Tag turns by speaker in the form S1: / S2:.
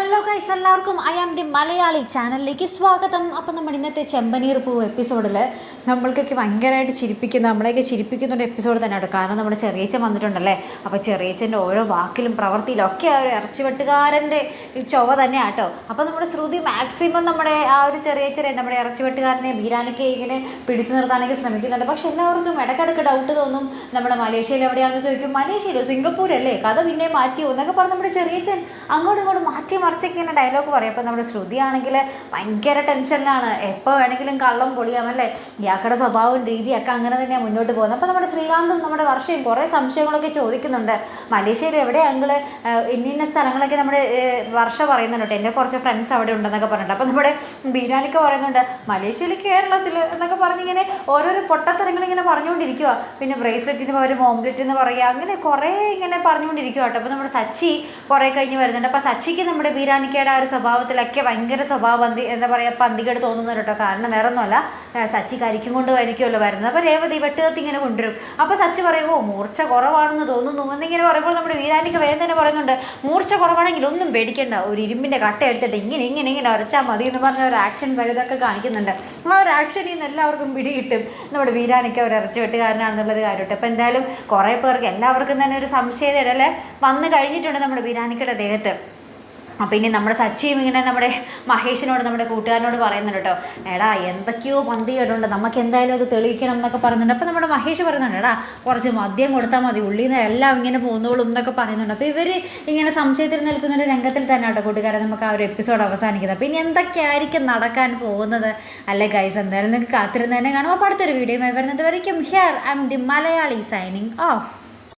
S1: Hello guys എല്ലാവർക്കും I am the Malayali ചാനലിലേക്ക് സ്വാഗതം. അപ്പം നമ്മുടെ ഇന്നത്തെ ചെമ്പനീർ പൂ എപ്പിസോഡിൽ നമ്മൾക്കൊക്കെ ഭയങ്കരമായിട്ട് ചിരിപ്പിക്കുന്ന നമ്മളെയൊക്കെ ചിരിപ്പിക്കുന്ന ഒരു എപ്പിസോഡ് തന്നെയാണ് കാരണം നമ്മുടെ ചെറിയച്ചൻ വന്നിട്ടുണ്ടല്ലേ? അപ്പോൾ ചെറിയച്ചന്റെ ഓരോ വാക്കിലും പ്രവൃത്തിയിലും ഒക്കെ ആ ഒരു ഇറച്ചിവെട്ടുകാരന്റെ ചുവ തന്നെയാണ് കേട്ടോ. അപ്പോൾ നമ്മുടെ ശ്രുതി മാക്സിമം നമ്മുടെ ആ ഒരു ചെറിയച്ചനെ നമ്മുടെ ഇറച്ചിവെട്ടുകാരനെ ബീരാനൊക്കെ ഇങ്ങനെ പിടിച്ചു നിർത്താനൊക്കെ ശ്രമിക്കുന്നുണ്ട്. പക്ഷെ എല്ലാവർക്കും ഇടയ്ക്കിടയ്ക്ക് ഡൗട്ട് തോന്നും. നമ്മുടെ മലേഷ്യയിൽ എവിടെയാണെന്ന് ചോദിക്കും. മലേഷ്യയിലോ? സിംഗപ്പൂരല്ലേ? കഥ പിന്നെ മാറ്റിയോ? എന്നൊക്കെ പറഞ്ഞ് നമ്മുടെ ചെറിയച്ചൻ അങ്ങോട്ടും ഇങ്ങോട്ടും മാറ്റി മറിച്ചൊക്കെ ഇങ്ങനെ ഡയലോഗ് പറയും. അപ്പോൾ നമ്മുടെ ശ്രുതി ആണെങ്കിൽ ഭയങ്കര ടെൻഷനിലാണ് എപ്പോൾ വേണമെങ്കിലും കള്ളം പൊളിയാം അല്ലേ? ഇയാക്കടെ സ്വഭാവവും രീതിയൊക്കെ അങ്ങനെ തന്നെയാണ് മുന്നോട്ട് പോകുന്നത്. അപ്പോൾ നമ്മുടെ ശ്രീകാന്തും നമ്മുടെ വർഷയും കുറേ സംശയങ്ങളൊക്കെ ചോദിക്കുന്നുണ്ട്. മലേഷ്യയിൽ എവിടെ അങ്കിൾ ഇന്ന സ്ഥലങ്ങളൊക്കെ നമ്മുടെ വർഷ പറയുന്നുണ്ട്. എന്റെ കുറച്ച് ഫ്രണ്ട്സ് അവിടെ ഉണ്ടെന്നൊക്കെ പറഞ്ഞിട്ട് അപ്പോൾ നമ്മുടെ ബീരാനിക്ക പറയുന്നുണ്ട് മലേഷ്യയിൽ കേരളത്തിൽ എന്നൊക്കെ പറഞ്ഞിങ്ങനെ ഓരോരോ പൊട്ടത്തരങ്ങൾ ഇങ്ങനെ പറഞ്ഞുകൊണ്ടിരിക്കുക പിന്നെ ബ്രേസ്ലെറ്റിന് പകരം ഓംലെറ്റ് എന്ന് പറയുക. അങ്ങനെ കുറേ ഇങ്ങനെ പറഞ്ഞുകൊണ്ടിരിക്കുക കേട്ടോ. അപ്പോൾ നമ്മുടെ സച്ചി കുറേ കഴിഞ്ഞ് വരുന്നുണ്ട്. അപ്പോൾ സച്ചിക്ക് നമ്മുടെ ബീരാനിക്കയുടെ ആ ഒരു സ്വഭാവത്തിലൊക്കെ ഭയങ്കര സ്വഭാവ പന്തി എന്താ പറയുക പന്തികേട് തോന്നുന്നുണ്ട് കേട്ടോ. കാരണം വേറെ ഒന്നുമല്ല സച്ചി കരിക്കും കൊണ്ട് വരയ്ക്കുമല്ലോ വരുന്നത്. അപ്പോൾ രേവതി വെട്ടുകത്തി ഇങ്ങനെ കൊണ്ടുവരും. അപ്പോൾ സച്ചി പറയും ഓ മൂർച്ച കുറവാണെന്ന് തോന്നുന്നു എന്നിങ്ങനെ പറയുമ്പോൾ നമ്മുടെ വീരാണിക്ക വേഗം തന്നെ പറയുന്നുണ്ട്. മൂർച്ച കുറവാണെങ്കിൽ ഒന്നും പേടിക്കണ്ട. ഒരു ഇരുമ്പിന്റെ കട്ട എടുത്തിട്ട് ഇങ്ങനെ ഇങ്ങനെ ഇങ്ങനെ ഉരച്ചാൽ മതി എന്ന് പറഞ്ഞ ഒരു ആക്ഷൻ സഹിതമൊക്കെ കാണിക്കുന്നുണ്ട്. ആ ഒരു ആക്ഷനിൽ നിന്ന് എല്ലാവർക്കും പിടി കിട്ടും നമ്മുടെ വീരാണിക്ക ഒരു ഇറച്ചി വെട്ടുകാരനാണെന്നുള്ളൊരു കാര്യമുണ്ട്. അപ്പോൾ എന്തായാലും കുറേ പേർക്ക് എല്ലാവർക്കും തന്നെ ഒരു സംശയം അല്ലേ വന്നു കഴിഞ്ഞിട്ടുണ്ട് നമ്മുടെ വീരാണിക്കയുടെ ദേഹത്ത്. അപ്പം ഇനി നമ്മുടെ സച്ചിയും ഇങ്ങനെ നമ്മുടെ മഹേഷിനോട് നമ്മുടെ കൂട്ടുകാരനോട് പറയുന്നുണ്ട് കേട്ടോ. എടാ എന്തൊക്കെയോ പന്തി കേട്ടുണ്ട് നമുക്ക് എന്തായാലും അത് തെളിയിക്കണം എന്നൊക്കെ പറയുന്നുണ്ട് അപ്പം നമ്മുടെ മഹേഷ് പറയുന്നുണ്ട് എടാ കുറച്ച് മദ്യം കൊടുത്താൽ മതി. ഉള്ളിൽ നിന്ന് എല്ലാം ഇങ്ങനെ പോകുന്നോളും എന്നൊക്കെ പറയുന്നുണ്ട്. അപ്പോൾ ഇവർ ഇങ്ങനെ സംശയത്തിൽ നിൽക്കുന്ന ഒരു രംഗത്തിൽ തന്നെ കേട്ടോ കൂട്ടുകാരെ നമുക്ക് ആ ഒരു എപ്പിസോഡ് അവസാനിക്കുന്നത്. അപ്പം ഇനി എന്തൊക്കെയായിരിക്കും നടക്കാൻ പോകുന്നത്? അല്ലെ ഗൈസ് എന്തായാലും നിങ്ങൾക്ക് കാത്തിരുന്ന് തന്നെ കാണാം. അപ്പോൾ അടുത്തൊരു വീഡിയോയുമായി വരുന്നത് വരയ്ക്കും. Here I'm the Malayali signing off